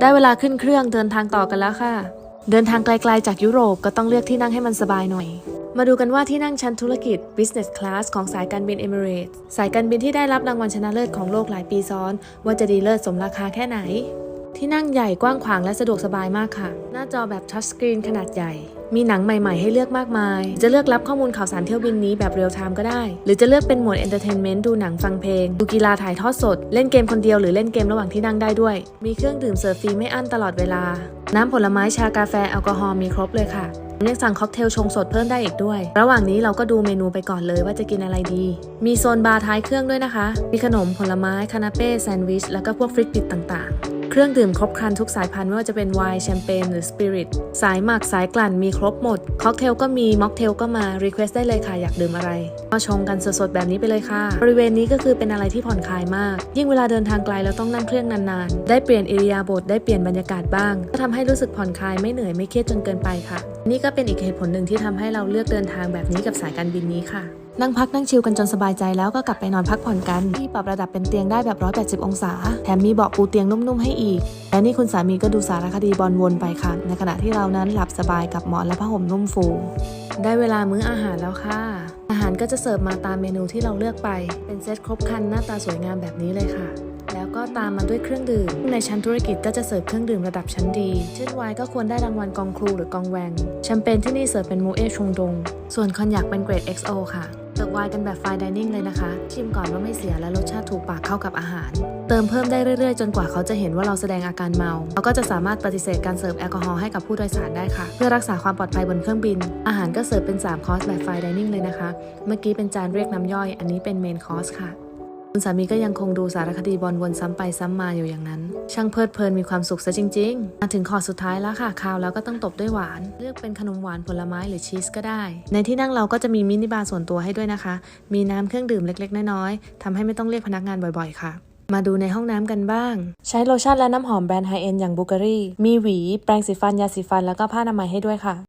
ได้เวลาขึ้นเครื่องเดินทางต่อกันแล้วค่ะ เดินทางไกลๆจากยุโรปก็ต้องเลือกที่นั่งให้มันสบายหน่อย มาดูกันว่าที่นั่งชั้นธุรกิจ Business Class ของสายการบินเอมิเรตสสายการบินที่ได้รับรางวัลชนะเลิศของโลกหลายปีซ้อน ว่าจะดีเลิศสมราคาแค่ไหน ที่นั่งใหญ่กว้างขวางและสะดวกสบายมากค่ะ หน้าจอแบบทัชสกรีนขนาดใหญ่ มีหนังใหม่ ๆ ให้เลือกมากมาย จะเลือกรับข้อมูลข่าวสารเที่ยวบินนี้แบบเรียลไทม์ก็ได้ หรือจะเลือกเป็นโหมดเอนเตอร์เทนเมนต์ดูหนังฟังเพลง ดูกีฬาถ่ายทอดสด เล่นเกมคนเดียวหรือเล่นเกมระหว่างที่นั่งได้ด้วย มีเครื่องดื่มเสิร์ฟฟรีไม่อั้นตลอดเวลา น้ำผลไม้ชากาแฟแอลกอฮอล์มีครบเลยค่ะเรียกสั่งค็อกเทลชงสดเพิ่มได้อีกด้วย ระหว่างนี้เราก็ดูเมนูไปก่อนเลยว่าจะกินอะไรดี มีโซนบาร์ท้ายเครื่องด้วยนะคะ มีขนมผลไม้ คานาเป้ แซนด์วิช แล้วก็พวกฟริตปิดต่างๆ เครื่องดื่มครบครันทุกสายพันธุ์ไม่ว่าจะเป็นไวน์แชมเปญหรือสปิริตสายหมักสายกลั่นมีครบหมดค็อกเทลก็มีม็อกเทลก็มารีเควสได้เลยค่ะอยากดื่มอะไรก็ชงกันสดๆแบบนี้ไปเลยค่ะ บริเวณนี้ก็คือเป็นอะไรที่ผ่อนคลายมาก ยิ่งเวลาเดินทางไกลแล้วต้องนั่งเครื่องนานๆ ได้เปลี่ยนอิริยาบถได้เปลี่ยนบรรยากาศบ้างก็ทำให้รู้สึกผ่อนคลายไม่เหนื่อยไม่เครียดจนเกินไปค่ะ นี่ก็เป็นอีกเหตุผลหนึ่งที่ทำให้เราเลือกเดินทางแบบนี้กับสายการบินนี้ค่ะ นั่งพักนั่งชิลกันจนสบายใจแล้วก็กลับไปนอนพักผ่อนกัน ที่ปรับระดับเป็นเตียงได้แบบ 180 องศา แถมมีเบาะปูเตียงนุ่มๆให้อีก และนี่คุณสามีก็ดูสารคดีบอลวนไปค่ะ ในขณะที่เรานั้นหลับสบายกับหมอนและผ้าห่มนุ่มฟู ได้เวลามื้ออาหารแล้วค่ะ อาหารก็จะเสิร์ฟมาตามเมนูที่เราเลือกไป เป็นเซตครบคันหน้าตาสวยงามแบบนี้เลยค่ะแล้วก็ตามมาด้วยเครื่องดื่ม ในชั้นธุรกิจก็จะเสิร์ฟเครื่องดื่มระดับชั้นดีเช่นไวน์ก็ควรได้รางวัลกองครูหรือกองแวง แชมเปญที่นี่เสิร์ฟเป็นมูเอชงดง ส่วนคอนยักเป็นเกรด XO ค่ะ เสิร์ฟไวน์กันแบบไฟดิเนิ่งเลยนะคะ ชิมก่อนว่าไม่เสียและรสชาติถูกปากเข้ากับอาหาร เติมเพิ่มได้เรื่อยๆ จนกว่าเขาจะเห็นว่าเราแสดงอาการเมาเขาก็จะสามารถปฏิเสธการเสิร์ฟแอลกอฮอล์ให้กับผู้โดยสารได้ค่ะ เพื่อรักษาความปลอดภัยบนเครื่องบิน อาหารก็เสิร์ฟเป็น 3 คอร์สแบบไฟดิเนิ่งเลยนะคะ เมื่อกี้เป็นจานเรียกน้ำย่อย อันนี้เป็นเมนคอร์สค่ะ คุณสามีก็ยังคงดูสารคดีบอลวนซ้ำไปซ้ำมาอยู่อย่างนั้น ช่างเพลิดเพลินมีความสุขซะจริงๆมาถึงขอสุดท้ายแล้วค่ะคาวแล้วก็ต้องตบด้วยหวาน เลือกเป็นขนมหวานผลไม้หรือชีสก็ได้ ในที่นั่งเราก็จะมีมินิบาร์ส่วนตัวให้ด้วยนะคะ มีน้ำเครื่องดื่มเล็กๆ น้อยๆทำให้ไม่ต้องเรียกพนักงานบ่อยๆ ค่ะมาดูในห้องน้ำกันบ้าง ใช้โลชั่นและน้ำหอมแบรนด์ไฮเอ็นอย่างบูการีมีหวี แปรงสีฟัน ยาสีฟัน แล้วก็ผ้าอนามัยให้ด้วยค่ะ